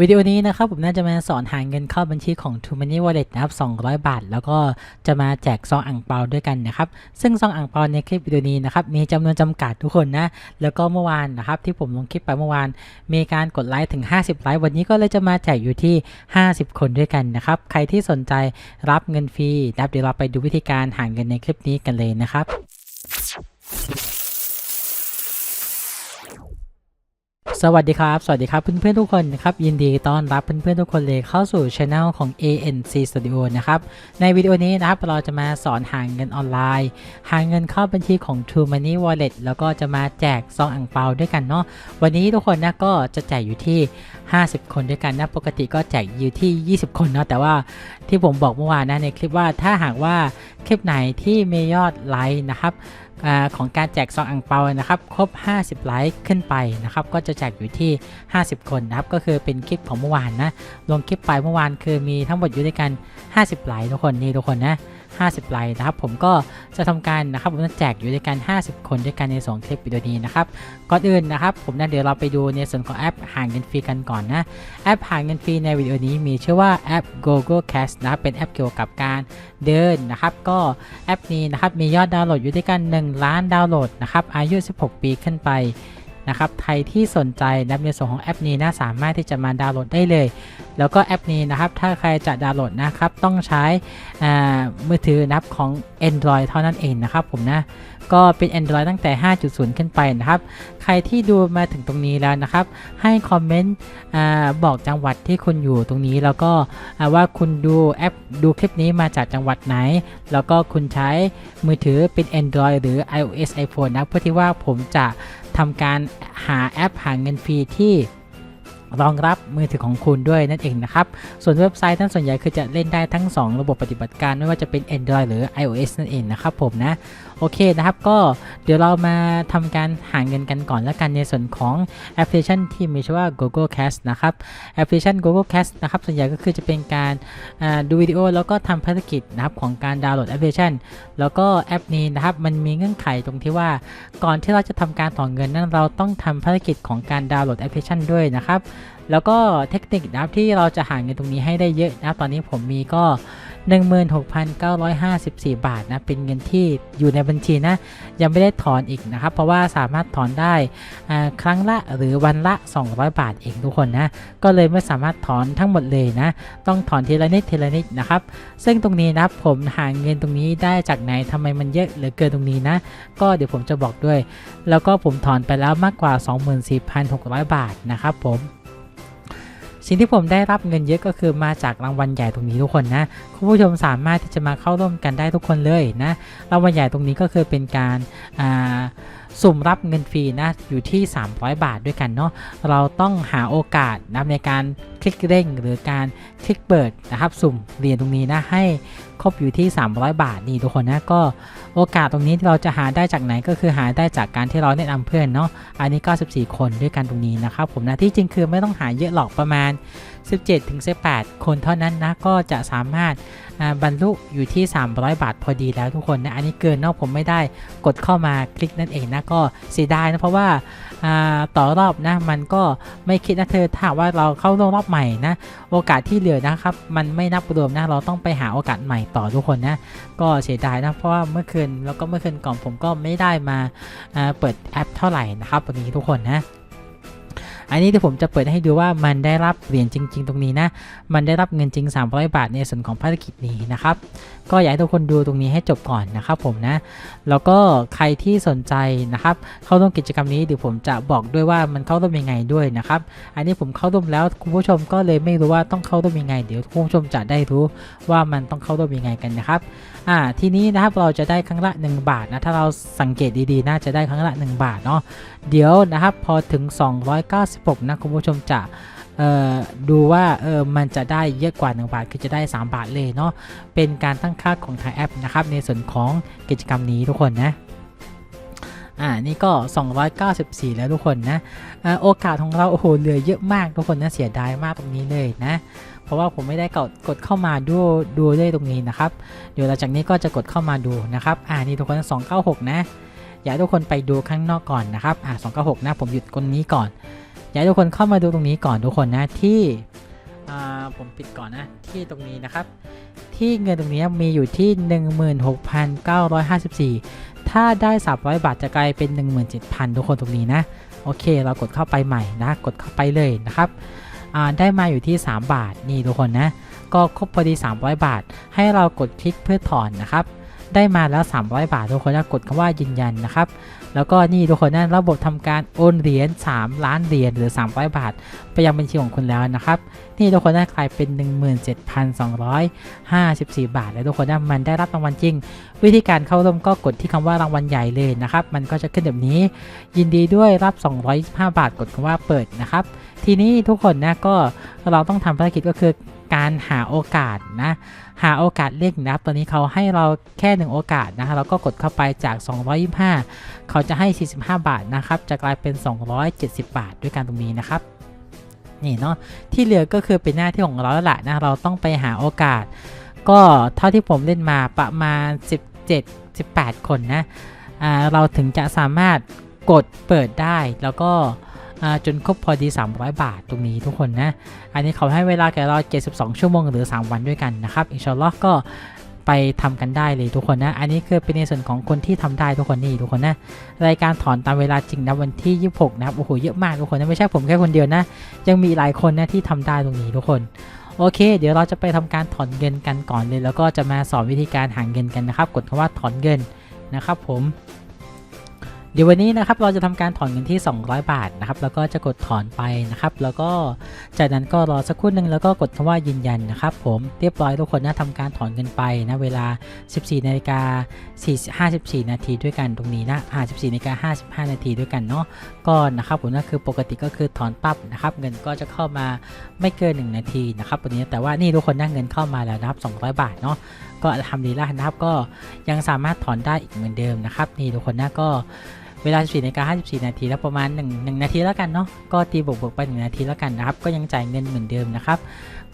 วิดีโอนี้นะครับผมน่าจะมาสอนหาเงินเข้าบัญชีของ t o m o n y Wallet นะครับ 200 บาท แล้วก็จะมาแจกซองอ่างเปาด้วยกันนะครับ ซึ่งซองอ่างเปาในคลิปวิดีโอนี้นะครับ มีจำนวนจำกัดทุกคนนะ แล้วก็เมื่อวานนะครับที่ผมลงคลิปไปเมื่อวาน มีการกดไลค์ถึง 50 ไลค์ วันนี้ก็เลยจะมาแจกอยู่ที่ 50 คนด้วยกันนะครับ ใครที่สนใจรับเงินฟรีนะครับเดี๋ยวเราไปดูวิธีการหาเงินในคลิปนี้กันเลยนะครับ สวัสดีครับ สวัสดีครับเพื่อนๆทุกคนนะครับยินดีต้อนรับเพื่อนๆทุกคนเลยเข้าสู่ช anel ของ ANC Studio นะครับในวิดีโอนี้นะครับเราจะมาสอนหาเงินออนไลน์ หาเงินเข้าบัญชีของ True Money Wallet แล้วก็จะมาแจกซองอ่างเปาด้วยกันเนาะวันนี้ทุกคนนะก็จะแจกอยู่ที่ 50 คนด้วยกันนะปกติก็แจกอยู่ที่ 20 คนเนาะแต่ว่าที่ผมบอกเมื่อวานนะในคลิปว่าถ้าหากว่าคลิปไหนที่มียอดไลค์นะครับ อของการแจกซองอ่างเปานะครับครบ 50 ไลค์ขึ้นไปนะครับก็จะแจกอยู่ที่ 50 คนนะครับก็คือเป็นคลิปของเมื่อวานนะลงคลิปไปเมื่อวานคือมีทั้งหมดอยู่ด้วยกัน 50 ไลค์ทุกคนนี่ทุกคนนะ 50 ไลค์นะครับ ผมก็จะทำการนะครับผมจะแจกอยู่ด้วยกัน 50 คนด้วยกันในสองคลิปวิดีโอนี้นะครับ ก่อนอื่นนะครับ ผมนะเดี๋ยวเราไปดูในส่วนของแอปหางเงินฟรีกันก่อนนะ แอปหางเงินฟรีในวิดีโอนี้มีชื่อว่าแอป Google Cash นะครับ เป็นแอปเกี่ยวกับการเดินนะครับ ก็แอปนี้นะครับมียอดดาวน์โหลดอยู่ด้วยกัน 1 ล้านดาวน์โหลดนะครับ อายุ 16 ปีขึ้นไป นะครับใครที่สนใจนะในส่วนของแอปนี้นะสามารถที่จะมาดาวน์โหลดได้เลย แล้วก็แอปนี้นะครับถ้าใครจะดาวน์โหลดนะครับต้องใช้มือถือนับของ Android เท่านั้นเองนะครับผมนะก็เป็น Android ตั้งแต่ 5.0 ขึ้นไปนะครับ ใครที่ดูมาถึงตรงนี้แล้วนะครับ ให้คอมเมนต์บอกจังหวัดที่คุณอยู่ตรงนี้ แล้วก็ว่าคุณดูแอปดูคลิปนี้มาจากจังหวัดไหน แล้วก็คุณใช้มือถือเป็น Android หรือ iOS iPhone นะเพื่อที่ว่าผมจะ ทำการหาแอปหาเงินฟรีที่รองรับมือถือของคุณด้วยนั่นเองนะครับ ส่วนเว็บไซต์ท่านส่วนใหญ่คือจะเล่นได้ทั้ง 2 ระบบปฏิบัติการไม่ว่าจะเป็น Android หรือ iOS นั่นเองนะครับผมนะโอเคนะครับก็เดี๋ยวเรามาทำการหาเงินกันก่อนแล้วกันในส่วนของแอปพลิเคชันที่มีชื่อว่า Google Cash นะครับแอปพลิเคชัน Google Cash นะครับส่วนใหญ่ก็คือจะเป็นการดูวิดีโอแล้วก็ทำภารกิจนะครับของการดาวน์โหลดแอปพลิเคชัน แล้วก็แอปนี้นะครับมันมีเงื่อนไขตรงที่ว่าก่อนที่เราจะทำการถอนเงินนั้นเราต้องทำภารกิจของการดาวน์โหลดแอปพลิเคชันด้วยนะครับ แล้วก็เทคนิคนะครับที่เราจะหาเงินตรงนี้ให้ได้เยอะนะครับตอนนี้ผมมีก็ 16,954 บาทนะเป็นเงินที่อยู่ในบัญชีนะยังไม่ได้ถอนอีกนะครับ เพราะว่าสามารถถอนได้ครั้งละหรือวันละ 200 บาทเองทุกคนนะก็เลยไม่สามารถถอนทั้งหมดเลยนะ ต้องถอนทีละนิดทีละนิดนะครับ ซึ่งตรงนี้นะครับผมหาเงินตรงนี้ได้จากไหนทำไมมันเยอะเหลือเกินตรงนี้นะ ก็เดี๋ยวผมจะบอกด้วย แล้วก็ผมถอนไปแล้วมากกว่า 24,600 บาทนะครับผม สิ่งที่ผมได้รับเงินเยอะก็คือมาจากรางวัลใหญ่ตรงนี้ทุกคนนะคุณผู้ชมสามารถที่จะมาเข้าร่วมกันได้ทุกคนเลยนะรางวัลใหญ่ตรงนี้ก็คือเป็นการสุ่มรับเงินฟรีนะอยู่ที่ 300 บาทด้วยกันเนาะเราต้องหาโอกาสนะในการ ลิกเร่งหรือการคลิกเปิดนะครับ สุ่มเหรียญตรงนี้นะให้ครบอยู่ที่ 300 บาทนี่ทุกคนนะก็โอกาสตรงนี้ที่เราจะหาได้จากไหนก็คือหาได้จากการที่เราแนะนำเพื่อนเนาะอันนี้94คนด้วยกันตรงนี้นะครับผมนะที่จริงคือไม่ต้องหาเยอะหรอกประมาณ 17ถึง18 คนเท่านั้นนะก็จะสามารถบรรลุอยู่ที่ 300 บาทพอดีแล้วทุกคนนะอันนี้เกินเนาะผมไม่ได้กดเข้ามาคลิกนั่นเองนะก็เสียดายนะเพราะว่าอ่าต่อรอบนะมันก็ไม่คิดนะเธอถ้าว่าเราเข้ารอบรอบใหม่นะ โอกาสที่เหลือนะครับ มันไม่นับรวมนะ เราต้องไปหาโอกาสใหม่ต่อทุกคนนะ ก็เสียดายนะ เพราะว่าเมื่อคืนแล้วก็เมื่อคืนก่อนผมก็ไม่ได้มาเปิดแอปเท่าไหร่นะครับวันนี้ทุกคนนะ อันนี้ที่ผมจะเปิดให้ดูว่ามันได้รับเหรียญจริง ๆ ตรงนี้นะ มันได้รับเงินจริง 300 บาทในส่วนของภารกิจนี้นะครับ ก็อยากให้ทุกคนดูตรงนี้ให้จบก่อนนะครับผมนะ แล้วก็ใครที่สนใจนะครับ เข้าร่วมกิจกรรมนี้เดี๋ยวผมจะบอกด้วยว่ามันเข้าร่วมยังไงด้วยนะครับ อันนี้ผมเข้าร่วมแล้วคุณผู้ชมก็เลยไม่รู้ว่าต้องเข้าร่วมยังไง เดี๋ยวคุณผู้ชมจะได้รู้ว่ามันต้องเข้าร่วมยังไงกันนะครับ อ่า ทีนี้นะครับเราจะได้ครั้งละ 1 บาทนะ ถ้าเราสังเกตดีๆ น่าจะได้ครั้งละ 1 บาทเนาะ เดี๋ยวนะครับพอถึง26นะคุณผู้ชมจะดูว่าเออมันจะได้เยอะกว่า 1 บาท คือจะได้ 3 บาทเลยเนาะเป็นการตั้งค่าของทางแอปนะครับ ในส่วนของกิจกรรมนี้ทุกคนนะอ่า นี่ก็ 294 แล้วทุกคนนะอโอกาสของเรา โอ้โห เหลือเยอะมากทุกคนนะ เสียดายมากตรงนี้เลยนะ เพราะว่าผมไม่ได้กดกดเข้ามาดูดูได้ตรงนี้นะครับ เดี๋ยวหลังจากนี้ก็จะกดเข้ามาดูนะครับ อ่า นี่ทุกคน 296 นะ อยากทุกคนไปดูข้างนอกก่อนนะครับ อ่า 296 นะ ผมหยุดคนนี้ก่อน อยากให้ทุกคนเข้ามาดูตรงนี้ก่อนทุกคนนะที่ผมปิดก่อนนะที่ตรงนี้นะครับ ที่เงินตรงนี้มีอยู่ที่ 16,954 ถ้าได้ 300 บาทจะกลายเป็น 17,000 ทุกคนตรงนี้นะ โอเค เรากดเข้าไปใหม่นะ กดเข้าไปเลยนะครับได้มาอยู่ที่ 3 บาทนี่ทุกคนนะ ก็ครบพอดี 300 บาท ให้เรากดคลิกเพื่อถอนนะครับ ได้มาแล้ว 300 บาท ทุกคนนะกดคำว่ายืนยันนะครับ แล้วก็นี่ทุกคนนะระบบทำการโอนเหรียญ3ล้านเหรียญหรือ 300 บาท ไปยังบัญชีของคุณแล้วนะครับนี่ทุกคนนะกลายเป็น 17,254 บาท แล้วทุกคนนะมันได้รับรางวัลจริง วิธีการเข้าร่วมก็กดที่คำว่ารางวัลใหญ่เลยนะครับ มันก็จะขึ้นแบบนี้ ยินดีด้วยรับ 225 บาท กดคำว่าเปิดนะครับ ทีนี้ทุกคนนะก็เราต้องทำภารกิจก็คือ การหาโอกาสนะหาโอกาสเล่นนะครับตอนนี้เขาให้เราแค่หนึ่งโอกาสนะคะเราก็กดเข้าไปจาก 225 เขาจะให้ 45 บาทนะครับ จะกลายเป็น 270 บาทด้วยกันตรงนี้นะครับนี่เนาะที่เหลือก็คือเป็นหน้าที่ของเราแล้วล่ะนะเราต้องไปหาโอกาส ก็เท่าที่ผมเล่นมาประมาณ 17 18 คนนะเราถึงจะสามารถกดเปิดได้แล้วก็ จนครบพอดี 300 บาทตรงนี้ทุกคนนะ อันนี้เขาให้เวลาแก่เรา 72 ชั่วโมงหรือ 3 วันด้วยกันนะครับอินชาอัลลอฮ์ก็ไปทำกันได้เลยทุกคนนะ อันนี้คือเป็นในส่วนของคนที่ทำได้ทุกคนนี่ทุกคนนะ รายการถอนตามเวลาจริงนะวันที่ 26 นะครับ โอ้โห เยอะมากทุกคนนะไม่ใช่ผมแค่คนเดียวนะ ยังมีหลายคนนะที่ทำได้ตรงนี้ทุกคน โอเค เดี๋ยวเราจะไปทำการถอนเงินกันก่อนเลย แล้วก็จะมาสอนวิธีการหาเงินกันนะครับ กดคำว่าถอนเงินนะครับผม เดี๋ยววันนี้นะครับเราจะทำการถอนเงินที่ 200 บาทนะครับแล้วก็จะกดถอนไปนะครับ แล้วก็จากนั้นก็รอสักครู่หนึ่งแล้วก็กดคำว่ายืนยันนะครับ ผมเรียบร้อยทุกคนนะทำการถอนเงินไปนะเวลา 14นาฬิกา54นาทีด้วยกันตรงนี้นะอ่า14นาฬิกา55 นาทีด้วยกันเนาะก็นะครับผมนั่นคือปกติก็คือถอนปั๊บนะครับ เงินก็จะเข้ามาไม่เกิน 1 นาทีนะครับวันนี้แต่ว่านี่ทุกคนนะเงินเข้ามาแล้วนะครับ 200 บาทเนาะก็ทำดีแล้วนะครับก็ยังสามารถถอนได้อีกเหมือนเดิมนะครับนี่ทุกคนนะก็ เวลา 14นาฬิกา54 นาทีแล้วประมาณ 1 1 นาทีแล้วกันเนาะก็ตีบวกบวกๆไป 1 นาทีแล้วกันนะครับ ก็ยังจ่ายเงินเหมือนเดิมนะครับ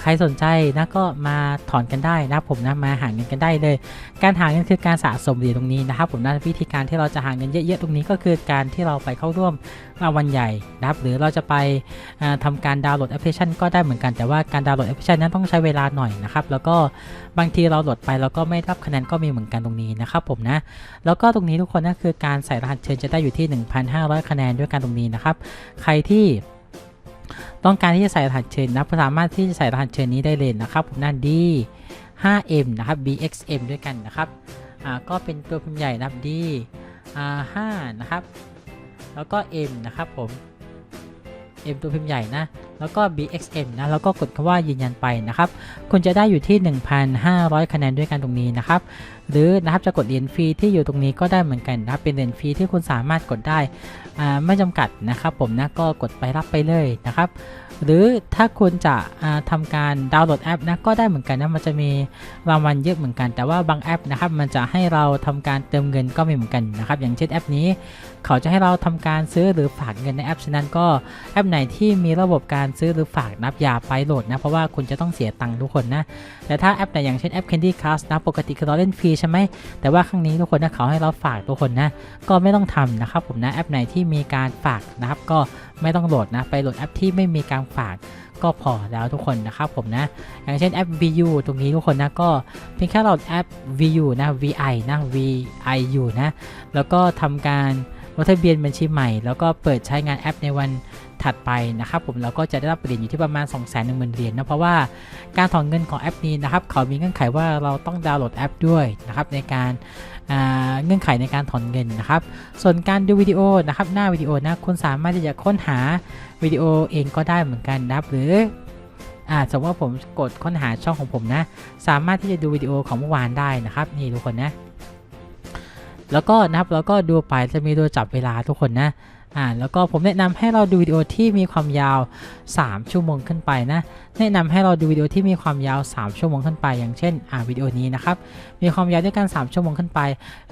ใครสนใจนะก็มาถอนกันได้นะผมนะมาหาเงินกันได้เลย การหาเงินคือการสะสมเหรียญตรงนี้นะครับ ผมนะวิธีการที่เราจะหาเงินเยอะๆตรงนี้ก็คือการที่เราไปเข้าร่วม วัลใหญ่นะครับ หรือเราจะไปทำาการดาวน์โหลดแอปพลิเคชันก็ได้เหมือนกัน แต่ว่าการดาวน์โหลดแอปพลิเคชันนั้นต้องใช้เวลาหน่อยนะครับ แล้วก็บางทีเราโหลดไปแล้วก็ไม่รับคะแนนก็มีเหมือนกันตรงนี้นะครับผมนะ แล้วก็ตรงนี้ทุกคนนะคือการใส่รหัสเชิญจะได้อยู่ที่ 1,500 คะแนนด้วยกันตรงนี้นะครับ ใครที่ต้องการที่จะใส่รหัสเชิญนะสามารถที่จะใส่รหัสเชิญนี้ได้เลยนะครับผมนั่นดี 5M นะครับ BXM ด้วยกันนะครับ ก็เป็นตัวพิมพ์ใหญ่นะครับ D 5นะครับ แล้วก็ M นะครับผม M ตัวพิมพ์ใหญ่นะ แล้วก็ BXM นะ แล้วก็กดคำว่ายืนยันไปนะครับ คุณจะได้อยู่ที่ 1,500 คะแนนด้วยกันตรงนี้นะครับ หรือนะครับจะกดเหรียญฟรีที่อยู่ตรงนี้ก็ได้เหมือนกันนะครับ เป็นเหรียญฟรีที่คุณสามารถกดได้ไม่จำกัดนะครับ ผมนะ ก็กดไปรับไปเลยนะครับ หรือถ้าคุณจะอ่าทำการดาวน์โหลดแอปนะก็ได้เหมือนกันนะมันจะมีรางวัลเยอะเหมือนกัน แต่ว่าบางแอปนะครับมันจะให้เราทำการเติมเงินก็มีเหมือนกันนะครับอย่างเช่นแอปนี้ เขาจะให้เราทำการซื้อหรือฝากเงินในแอปฉะนั้นก็แอปไหนที่มีระบบการซื้อหรือฝากนับอย่าไปโหลดนะเพราะว่าคุณจะต้องเสียตังค์ทุกคนนะแต่ถ้าแอปไหนอย่างเช่นแอป Candy Crush นะปกติคือเราเล่นฟรีใช่ไหมแต่ว่าครั้งนี้ทุกคนนะเขาให้เราฝากทุกคนนะก็ไม่ต้องทำนะครับผมนะแอปไหนที่มีการฝากนะครับก็ ไม่ต้องโหลดนะ ไปโหลดแอปที่ไม่มีการฝากก็พอแล้วทุกคนนะครับผมนะ อย่างเช่นแอป VU ตรงนี้ทุกคนนะก็เพียงแค่โหลดแอป VU นะ VI นะ VIU นะ แล้วก็ทำการลงทะเบียนบัญชีใหม่ แล้วก็เปิดใช้งานแอปในวันถัดไปนะครับผมเราก็จะได้รับเหรียญอยู่ที่ประมาณ 2 1 0 0 0 0เหรียญนะเพราะว่าการถอนเงินของแอปนี้นะครับเขามีเงื่อนไขว่าเราต้องดาวน์โหลดแอปด้วยนะครับในการ เงื่อนไขในการถอนเงินนะครับ ส่วนการดูวิดีโอนะครับ หน้าวิดีโอนะคุณสามารถที่จะค้นหาวิดีโอเองก็ได้เหมือนกันนะครับ หรือสมมติว่าผมกดค้นหาช่องของผมนะ สามารถที่จะดูวิดีโอของเมื่อวานได้นะครับ นี่ทุกคนนะ แล้วก็นะครับแล้วก็ดูไปจะมีตัวจับเวลาทุกคนนะอ่าแล้วก็ผมแนะนำให้เราดูวิดีโอที่มีความยาว 3 ชั่วโมงขึ้นไปนะ แนะนำให้เราดูวิดีโอที่มีความยาว 3 ชั่วโมงขึ้นไป อย่างเช่น อ่าวิดีโอนี้นะครับ มีความยาวด้วยกัน 3 ชั่วโมงขึ้นไป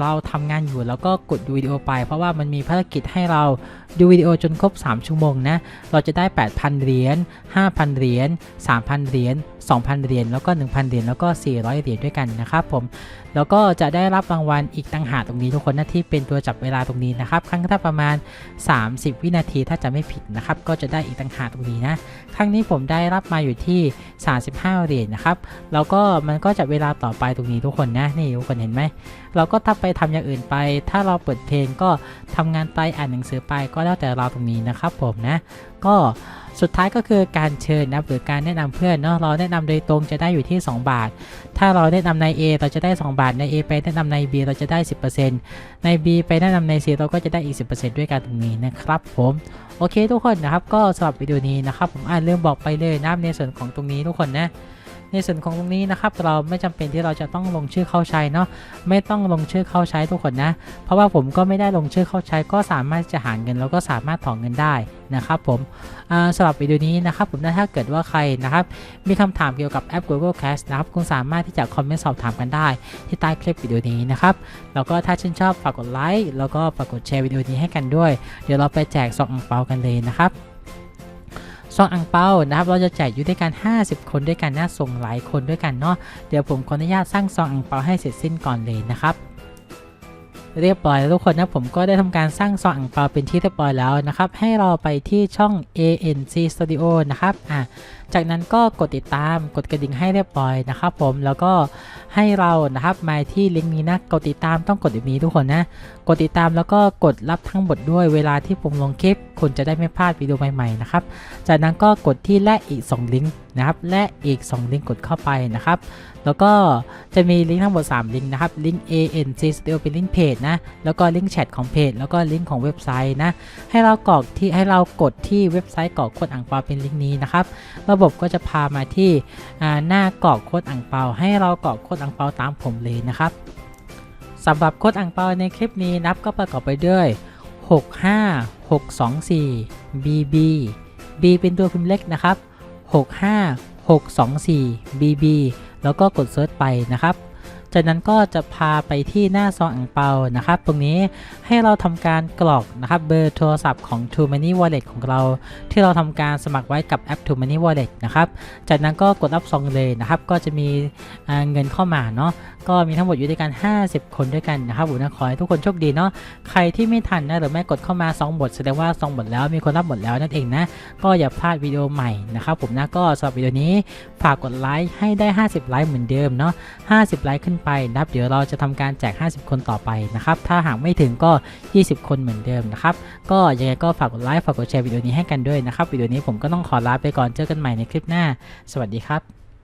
เราทำงานอยู่แล้วก็กดดูวิดีโอไป เพราะว่ามันมีภารกิจให้เราดูวิดีโอจนครบ 3 ชั่วโมงนะ เราจะได้ 8,000 เหรียญ 5,000 เหรียญ 3,000 เหรียญ 2,000 เหรียญ แล้วก็ 1,000 เหรียญ แล้วก็ 400 เหรียญด้วยกันนะครับผม แล้วก็จะได้รับรางวัลอีกต่างหากตรงนี้ทุกคนนะที่เป็นตัวจับเวลาตรงนี้นะครับ ครั้งละประมาณ 30 วินาทีถ้าจะไม่ผิดนะครับ ก็จะได้อีกต่างหากตรงนี้นะ ครั้งนี้ผมได้รับมาอยู่ที่ 35 เหรียญนะครับ แล้วก็มันก็จะเวลาต่อไปตรงนี้ทุกคนนะ นี่ทุกคนเห็นไหม เราก็ถ้าไปทำอย่างอื่นไป ถ้าเราเปิดเพลงก็ทำงานไปอ่านหนังสือไปก็แล้วแต่เราตรงนี้นะครับผมนะ ก็สุดท้ายก็คือการเชิญนะหรือการแนะนำเพื่อนเนาะเราแนะนำโดยตรงจะได้อยู่ที่ 2 บาท ถ้าเราแนะนำใน A เราจะได้ 2 บาทใน A ไปแนะนำใน B เราจะได้ 10%ใน B ไปแนะนำใน C เราก็จะได้อีก 10%ด้วยกันตรงนี้นะครับผมโอเคทุกคนนะครับก็สำหรับวิดีโอนี้นะครับผมอ่านเรื่องบอกไปเลยนะในส่วนของตรงนี้ทุกคนนะ ในส่วนของตรงนี้นะครับเราไม่จำเป็นที่เราจะต้องลงชื่อเข้าใช้เนาะไม่ต้องลงชื่อเข้าใช้ทุกคนนะ เพราะว่าผมก็ไม่ได้ลงชื่อเข้าใช้ ก็สามารถจะหาเงินแล้วก็สามารถถอนเงินได้นะครับผมสำหรับวิดีโอนี้นะครับผมถ้าเกิดว่าใครนะครับมีคำถามเกี่ยวกับแอป Google Cast นะครับคุณสามารถที่จะคอมเมนต์สอบถามกันได้ ที่ใต้คลิปวิดีโอนี้นะครับแล้วก็ถ้าชื่นชอบฝากกดไลค์แล้วก็ฝากกดแชร์วิดีโอนี้ให้กันด้วย เดี๋ยวเราไปแจกซองอังเปากันเลยนะครับ องอังเปานะครับ เราจะแจกอยู่ด้วยกัน 50 คนด้วยกันนะส่งหลายคนด้วยกันเนาะ เดี๋ยวผมขออนุญาตสร้างซองอังเปาให้เสร็จสิ้นก่อนเลยนะครับ เรียบร้อยทุกคนนะผมก็ได้ทำการสร้างซองอังเปาเป็นที่เรียบร้อยแล้วนะครับ ให้เราไปที่ช่อง ANC Studio นะครับอะจากนั้นก็กดติดตามกดกระดิ่งให้เรียบร้อยนะครับผมแล้วก็ให้เรานะครับมาที่ลิงก์นี้นะกดติดตามต้องกดแบบนี้ทุกคนนะ กดติดตามแล้วก็กดรับทั้งหมดด้วยเวลาที่ผมลงคลิป คุณจะได้ไม่พลาดวิดีโอใหม่ๆนะครับจากนั้นก็กดที่แลกอีก 2 ลิงก์นะครับและอีก 2 ลิงก์กดเข้าไปนะครับ แล้วก็จะมีลิงก์ทั้งหมด 3 ลิงก์นะครับ ลิงก์ ANC Studio เป็นลิงก์เพจนะ แล้วก็ลิงก์แชทของเพจ แล้วก็ลิงก์ของเว็บไซต์นะ ให้เรากรอกที่ให้เรากดที่เว็บไซต์กรอกโค้ดอ่างเปาเป็นลิงก์นี้นะครับ ระบบก็จะพามาที่หน้ากรอกโค้ดอ่างเปา ให้เรากรอกโค้ดอ่างเปาตามผมเลยนะครับสำหรับโค้ดอ่างเปาในคลิปนี้นับก็ประกอบไปด้วย 65624 BB B เป็นตัวพิมพ์เล็กนะครับ 65624 BB แล้วก็กดเซิร์ชไปนะครับ จากนั้นก็จะพาไปที่หน้าซองอ่างเปานะครับ ตรงนี้ให้เราทำการกรอกนะครับเบอร์โทรศัพท์ของ True Money Wallet ของเรา ที่เราทำการสมัครไว้กับแอป True Money Wallet นะครับ จากนั้นก็กดรับซองเลยนะครับ ก็จะมีเงินเข้ามาเนาะ ก็มีทั้งหมดอยู่ด้วยกัน 50 คนด้วยกันนะครับผมนะขอให้ทุกคนโชคดีเนาะใครที่ไม่ทันนะหรือไม่กดเข้ามาซองหมดแสดงว่าซองหมดแล้วมีคนรับหมดแล้วนั่นเองนะก็อย่าพลาดวิดีโอใหม่นะครับผมนะก็สำหรับวิดีโอนี้ฝากกดไลค์ให้ได้ 50 ไลค์เหมือนเดิมเนาะ50 ไลค์ขึ้นไปนับเดี๋ยวเราจะทำการแจก 50 คนต่อไปนะครับถ้าหากไม่ถึงก็ 20 คนเหมือนเดิมนะครับก็ยังไงก็ฝากกดไลค์ฝากกดแชร์วิดีโอนี้ให้กันด้วยนะครับวิดีโอนี้ผมก็ต้องขอลาไปก่อนเจอกันใหม่ในคลิปหน้า สวัสดีครับ